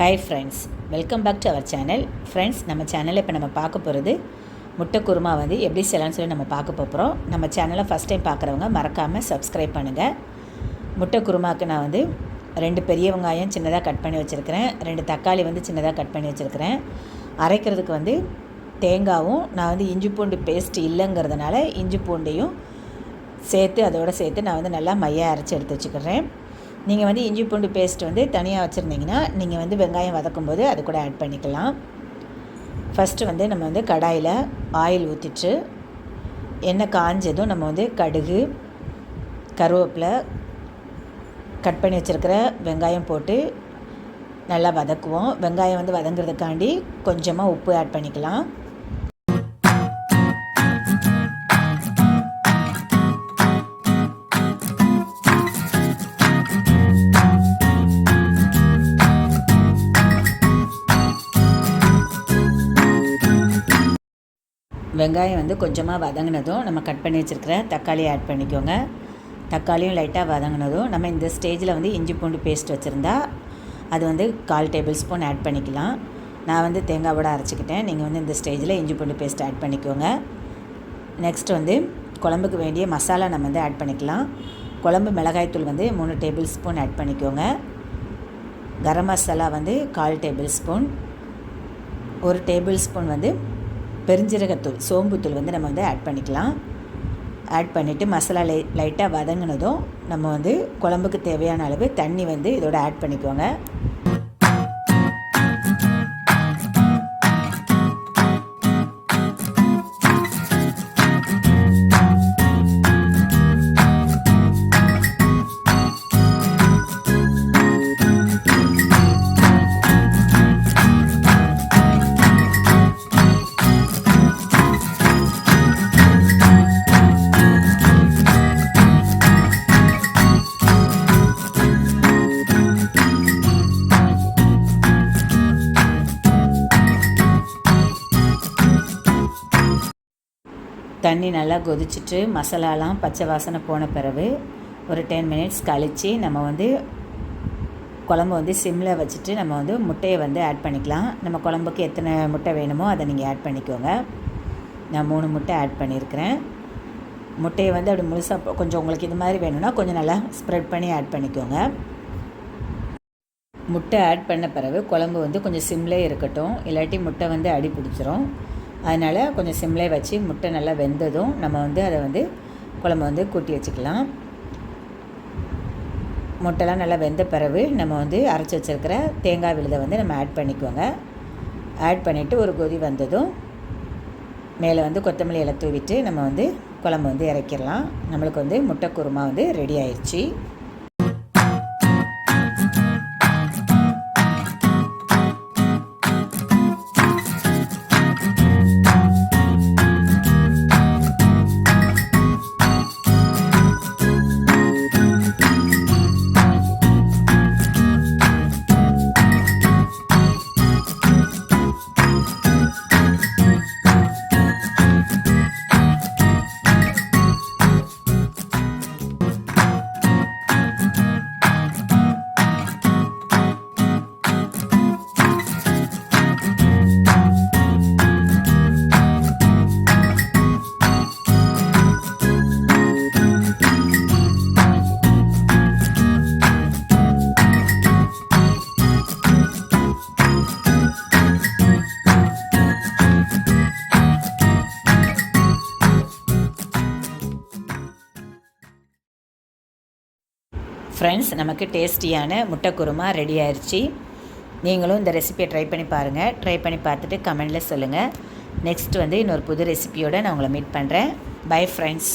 Hi friends welcome back to our channel friends நம்ம சேனலில் இப்போ நம்ம பார்க்க போகிறது முட்டை குருமா வந்து எப்படி செய்யலாம்னு சொல்லி நம்ம பார்க்க போகிறோம் நம்ம சேனலை ஃபஸ்ட் டைம் பார்க்குறவங்க மறக்காமல் சப்ஸ்கிரைப் பண்ணுங்கள் முட்டை குருமாவுக்கு நான் வந்து ரெண்டு பெரிய வெங்காயம் சின்னதாக கட் பண்ணி வச்சுருக்கிறேன். ரெண்டு தக்காளி வந்து சின்னதாக கட் பண்ணி வச்சுருக்கிறேன். அரைக்கிறதுக்கு வந்து தேங்காவும் நான் வந்து இஞ்சி பூண்டு பேஸ்ட் இல்லைங்கிறதுனால இஞ்சி பூண்டையும் சேர்த்து அதோடு சேர்த்து நான் வந்து நல்லா மையாக அரைச்சி எடுத்து வச்சுக்கிறேன். நீங்கள் வந்து இஞ்சி பூண்டு பேஸ்ட் வந்து தனியாக வச்சுருந்தீங்கன்னா நீங்கள் வந்து வெங்காயம் வதக்கும் போது அது கூட ஆட் பண்ணிக்கலாம். ஃபஸ்ட்டு வந்து நம்ம வந்து கடாயில் ஆயில் ஊற்றிட்டு எண்ணெய் காஞ்சதும் நம்ம வந்து கடுகு கருவேப்பிலை கட் பண்ணி வச்சுருக்கிற வெங்காயம் போட்டு நல்லா வதக்குவோம். வெங்காயம் வந்து வதங்குறதுக்காண்டி கொஞ்சமாக உப்பு ஆட் பண்ணிக்கலாம். வெங்காயம் வந்து கொஞ்சமாக வதங்கினதும் நம்ம கட் பண்ணி வச்சுருக்கிற தக்காளியை ஆட் பண்ணிக்கோங்க. தக்காளியும் லைட்டாக வதங்கினதும் நம்ம இந்த ஸ்டேஜில் வந்து இஞ்சி பூண்டு பேஸ்ட் வச்சுருந்தா அது வந்து கால் டேபிள் ஸ்பூன் ஆட் பண்ணிக்கலாம். நான் வந்து தேங்காவோட அரைச்சிக்கிட்டேன். நீங்கள் வந்து இந்த ஸ்டேஜில் இஞ்சி பூண்டு பேஸ்ட் ஆட் பண்ணிக்கோங்க. நெக்ஸ்ட் வந்து குழம்புக்கு வேண்டிய மசாலா நம்ம வந்து ஆட் பண்ணிக்கலாம். குழம்பு மிளகாய்த்தூள் வந்து மூணு டேபிள் ஸ்பூன் ஆட் பண்ணிக்கோங்க. கரம் மசாலா வந்து கால் டேபிள் ஸ்பூன் ஒரு டேபிள் ஸ்பூன் வந்து பெருஞ்சீரகத்தூள் சோம்புத்தூள் வந்து நம்ம வந்து ஆட் பண்ணிக்கலாம். ஆட் பண்ணிவிட்டு மசாலா லை லைட்டாக வதங்கினதும் நம்ம வந்து குழம்புக்கு தேவையான அளவு தண்ணி வந்து இதோட ஆட் பண்ணிக்கோங்க. தண்ணி நல்லா கொதிச்சுட்டு மசாலாலாம் பச்சை வாசனை போன பிறகு ஒரு டென் மினிட்ஸ் கழித்து நம்ம வந்து குழம்பு வந்து சிம்மில் வச்சுட்டு நம்ம வந்து முட்டையை வந்து ஆட் பண்ணிக்கலாம். நம்ம குழம்புக்கு எத்தனை முட்டை வேணுமோ அதை நீங்கள் ஆட் பண்ணிக்கோங்க. நான் மூணு முட்டை ஆட் பண்ணியிருக்கிறேன் முட்டையை வந்து அப்படி முழுசாக கொஞ்சம் உங்களுக்கு இது மாதிரி வேணும்னா கொஞ்சம் நல்லா ஸ்ப்ரெட் பண்ணி ஆட் பண்ணிக்கோங்க. முட்டை ஆட் பண்ண பிறகு குழம்பு வந்து கொஞ்சம் சிம்லே இருக்கட்டும். இல்லாட்டி முட்டை வந்து அடி பிடிச்சிரும். அதனால் கொஞ்சம் சிம்லே வச்சு முட்டை நல்லா வெந்ததும் நம்ம வந்து அதை வந்து குழம்பு வந்து கூட்டி வச்சுக்கலாம். முட்டைலாம் நல்லா வெந்த பிறகு நம்ம வந்து அரைச்சி வச்சுருக்கிற தேங்காய் விழுதை வந்து நம்ம ஆட் பண்ணிக்கோங்க. ஆட் பண்ணிவிட்டு ஒரு கொதி வந்ததும் மேலே வந்து கொத்தமல்லி இலை தூவிட்டு நம்ம வந்து குழம்பு வந்து இறக்கிடலாம். நம்மளுக்கு வந்து முட்டை குருமா வந்து ரெடி ஆயிடுச்சு ஃப்ரெண்ட்ஸ் நமக்கு டேஸ்டியான முட்டை குருமா ரெடி ஆயிடுச்சு நீங்களும் இந்த ரெசிபியை ட்ரை பண்ணி பாருங்கள் ட்ரை பண்ணி பார்த்துட்டு கமெண்டில் சொல்லுங்கள் நெக்ஸ்ட் வந்து இன்னொரு புது ரெசிபியோடு நான் உங்களை மீட் பண்ணுறேன் பை ஃப்ரெண்ட்ஸ்